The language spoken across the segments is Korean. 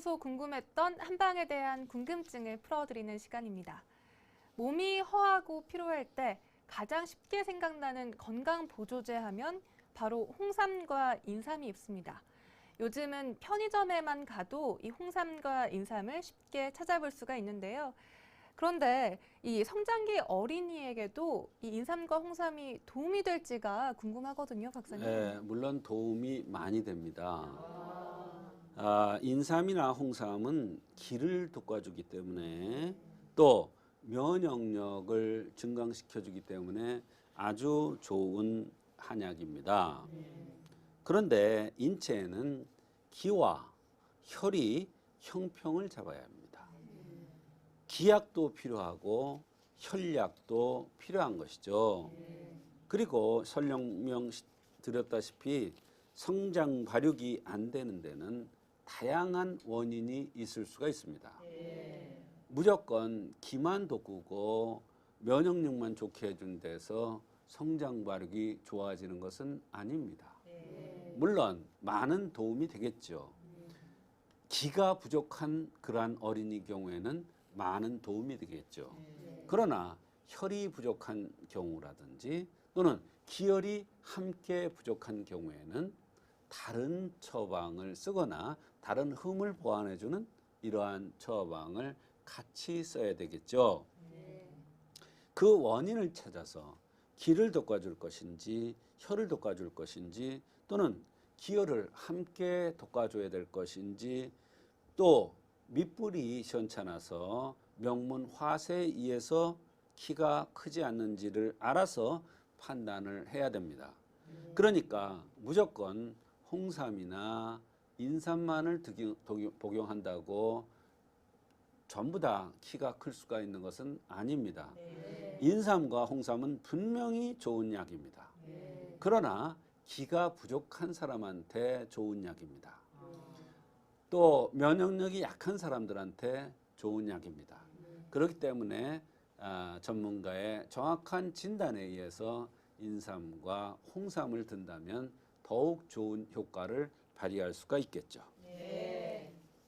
평소 궁금했던 한방에 대한 궁금증을 풀어드리는 시간입니다. 몸이 허하고 피로할 때 가장 쉽게 생각나는 건강 보조제 하면 바로 홍삼과 인삼이 있습니다. 요즘은 편의점에만 가도 이 홍삼과 인삼을 쉽게 찾아볼 수가 있는데요. 그런데 이 성장기 어린이에게도 이 인삼과 홍삼이 도움이 될지가 궁금하거든요, 박사님. 네, 물론 도움이 많이 됩니다. 아, 인삼이나 홍삼은 기를 돋궈주기 때문에 또 면역력을 증강시켜주기 때문에 아주 좋은 한약입니다. 그런데 인체에는 기와 혈이 형평을 잡아야 합니다. 기약도 필요하고 혈약도 필요한 것이죠. 그리고 설명 드렸다시피 성장 발육이 안 되는 데는 다양한 원인이 있을 수가 있습니다. 무조건 기만 돋구고 면역력만 좋게 해준 데서 성장 발육이 좋아지는 것은 아닙니다. 물론 많은 도움이 되겠죠. 기가 부족한 그러한 어린이 경우에는 많은 도움이 되겠죠. 그러나 혈이 부족한 경우라든지 또는 기혈이 함께 부족한 경우에는 다른 처방을 쓰거나 다른 흠을 보완해주는 이러한 처방을 같이 써야 되겠죠. 그 원인을 찾아서 기를 돋궈줄 것인지 혈을 돋궈줄 것인지 또는 기혈을 함께 돋궈줘야 될 것인지 또 밑불이 시원찮아서 명문 화세에 의해서 키가 크지 않는지를 알아서 판단을 해야 됩니다. 그러니까 무조건 홍삼이나 인삼만을 복용한다고 전부 다 키가 클 수가 있는 것은 아닙니다. 인삼과 홍삼은 분명히 좋은 약입니다. 그러나 기가 부족한 사람한테 좋은 약입니다. 또 면역력이 약한 사람들한테 좋은 약입니다. 그렇기 때문에 아, 전문가의 정확한 진단에 의해서 인삼과 홍삼을 든다면 더욱 좋은 효과를 발휘할 수가 있겠죠.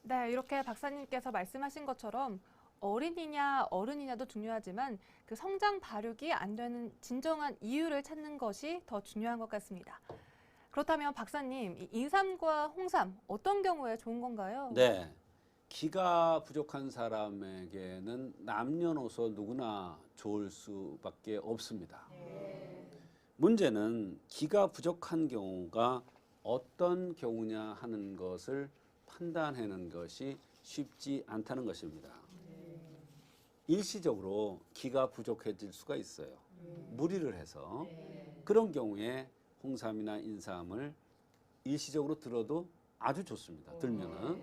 네, 이렇게 박사님께서 말씀하신 것처럼 어린이냐 어른이냐도 중요하지만 그 성장 발육이 안 되는 진정한 이유를 찾는 것이 더 중요한 것 같습니다. 그렇다면 박사님, 이 인삼과 홍삼 어떤 경우에 좋은 건가요? 네. 기가 부족한 사람에게는 남녀노소 누구나 좋을 수밖에 없습니다. 문제는 기가 부족한 경우가 어떤 경우냐 하는 것을 판단하는 것이 쉽지 않다는 것입니다. 일시적으로 기가 부족해질 수가 있어요. 무리를 해서 그런 경우에 홍삼이나 인삼을 일시적으로 들어도 아주 좋습니다. 들면은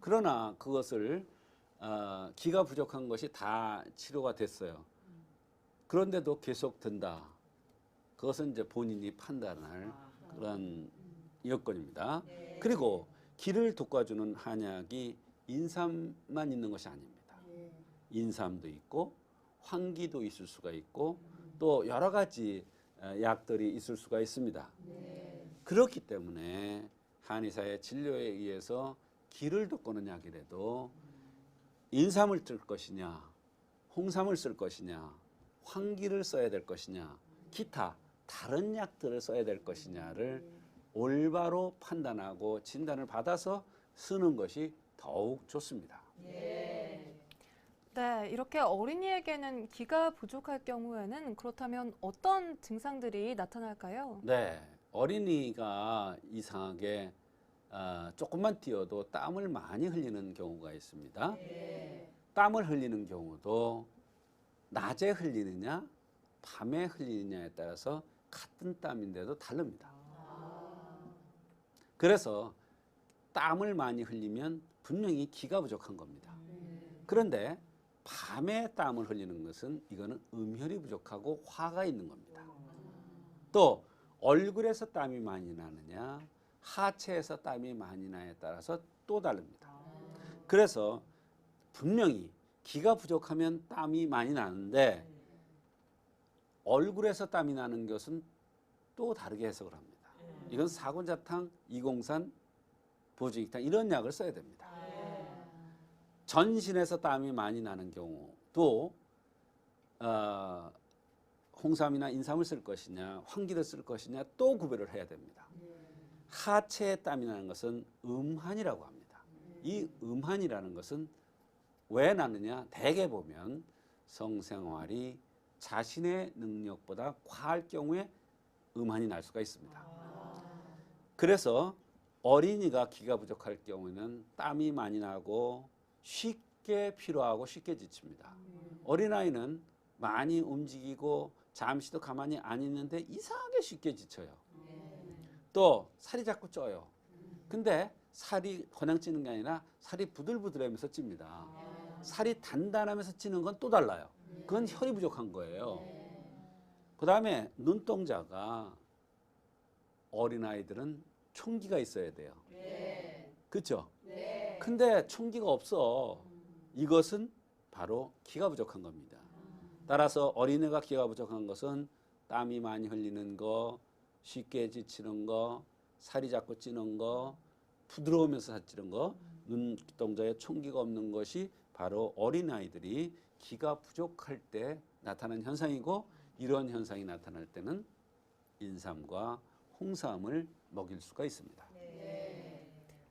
그러나 그것을 어, 기가 부족한 것이 다 치료가 됐어요. 그런데도 계속 든다. 그것은 이제 본인이 판단할 그런 여건입니다. 그리고 기를 돋궈주는 한약이 인삼만 있는 것이 아닙니다. 인삼도 있고 황기도 있을 수가 있고 또 여러 가지 어, 약들이 있을 수가 있습니다. 그렇기 때문에 한의사의 진료에 의해서 기를 돋구는 약이라도 인삼을 쓸 것이냐, 홍삼을 쓸 것이냐, 황기를 써야 될 것이냐, 기타 다른 약들을 써야 될 것이냐를 올바로 판단하고 진단을 받아서 쓰는 것이 더욱 좋습니다. 네, 이렇게 어린이에게는 기가 부족할 경우에는 그렇다면 어떤 증상들이 나타날까요? 네, 어린이가 이상하게 아, 조금만 뛰어도 땀을 많이 흘리는 경우가 있습니다. 땀을 흘리는 경우도 낮에 흘리느냐, 밤에 흘리느냐에 따라서 같은 땀인데도 다릅니다. 그래서 땀을 많이 흘리면 분명히 기가 부족한 겁니다. 그런데 밤에 땀을 흘리는 것은 이거는 음혈이 부족하고 화가 있는 겁니다. 또 얼굴에서 땀이 많이 나느냐 하체에서 땀이 많이 나에 따라서 또 다릅니다. 그래서 분명히 기가 부족하면 땀이 많이 나는데 얼굴에서 땀이 나는 것은 또 다르게 해석을 합니다. 이건 사군자탕, 이공산, 보증익탕 이런 약을 써야 됩니다. 전신에서 땀이 많이 나는 경우도 어, 홍삼이나 인삼을 쓸 것이냐, 황기를 쓸 것이냐 또 구별을 해야 됩니다. 하체에 땀이 나는 것은 음한이라고 합니다. 이 음한이라는 것은 왜 나느냐? 대개 보면 성생활이 자신의 능력보다 과할 경우에 음한이 날 수가 있습니다. 그래서 어린이가 기가 부족할 경우에는 땀이 많이 나고 쉽게 피로하고 쉽게 지칩니다. 어린아이는 많이 움직이고 잠시도 가만히 안 있는데 이상하게 쉽게 지쳐요. 또 살이 자꾸 쪄요. 근데 살이 그냥 찌는 게 아니라 살이 부들부들하면서 찝니다. 살이 단단하면서 찌는 건 또 달라요. 그건 혈이 부족한 거예요. 그 다음에 눈동자가 어린아이들은 총기가 있어야 돼요. 그렇죠? 근데 총기가 없어. 이것은 바로 기가 부족한 겁니다. 따라서 어린애가 기가 부족한 것은 땀이 많이 흘리는 거, 쉽게 지치는 거, 살이 자꾸 찌는 거, 부드러우면서 살찌는 거, 눈동자에 총기가 없는 것이 바로 어린아이들이 기가 부족할 때 나타나는 현상이고 이런 현상이 나타날 때는 인삼과 홍삼을 먹일 수가 있습니다.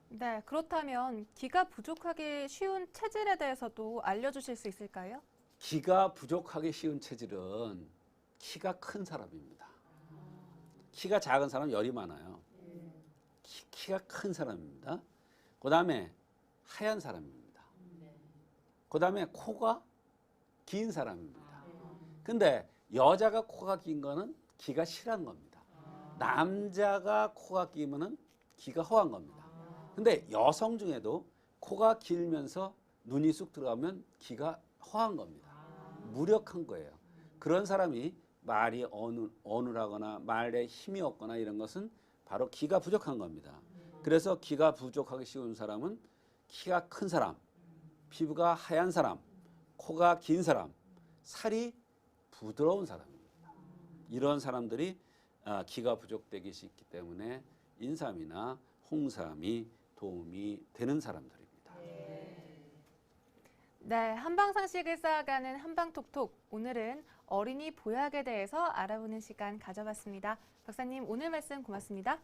네, 그렇다면 기가 부족하기 쉬운 체질에 대해서도 알려주실 수 있을까요? 기가 부족하기 쉬운 체질은 키가 큰 사람입니다. 키가 작은 사람은 열이 많아요. 키, 키가 큰 사람입니다. 그 다음에 하얀 사람입니다. 그 다음에 코가 긴 사람입니다. 근데 여자가 코가 긴 거는 기가 실한 겁니다. 남자가 코가 기면은 기가 허한 겁니다. 근데 여성 중에도 코가 길면서 눈이 쑥 들어가면 기가 허한 겁니다. 무력한 거예요. 그런 사람이 말이 어눌, 어눌하거나 말에 힘이 없거나 이런 것은 바로 기가 부족한 겁니다. 그래서 기가 부족하기 쉬운 사람은 키가 큰 사람, 피부가 하얀 사람, 코가 긴 사람, 살이 부드러운 사람입니다. 이런 사람들이 아, 기가 부족되기 쉽기 때문에 인삼이나 홍삼이 도움이 되는 사람들입니다. 네, 한방 상식을 쌓아가는 한방톡톡. 오늘은 어린이 보약에 대해서 알아보는 시간 가져봤습니다. 박사님, 오늘 말씀 고맙습니다.